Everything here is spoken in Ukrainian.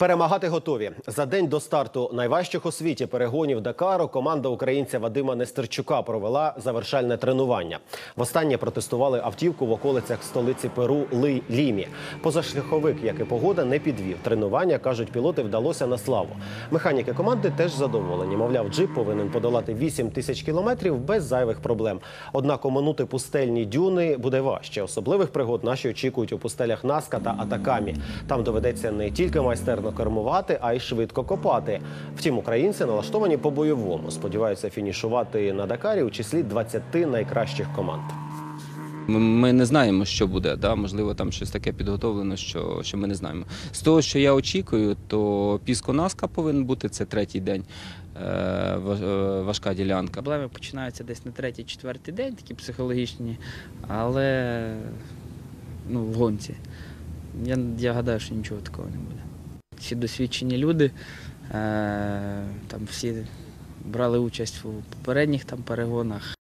Перемагати готові за день до старту найважчих у світі перегонів Дакару. Команда українця Вадима Нестерчука провела завершальне тренування. Востаннє протестували автівку в околицях столиці Перу Ли Лімі. Позашляховик, як і погода, не підвів. Тренування кажуть, пілоти вдалося на славу. Механіки команди теж задоволені. Мовляв, джип повинен подолати 8 тисяч кілометрів без зайвих проблем. Однак оминути пустельні дюни буде важче. Особливих пригод наші очікують у пустелях Наска та Атакамі. Там доведеться не тільки майстерно кермувати, а й швидко копати. Втім, українці налаштовані по-бойовому. Сподіваються фінішувати на Дакарі у числі 20 найкращих команд. Ми, не знаємо, що буде. Да? Можливо, там щось таке підготовлено, що, що ми не знаємо. З того, що я очікую, то піско-наска повинен бути це третій день. е, е, Важка ділянка. Проблеми починаються десь на третій, четвертий день, такі психологічні, але ну, в гонці. Я, я гадаю, що нічого такого не буде. Всі досвідчені люди, е, там всі брали участь у попередніх там перегонах.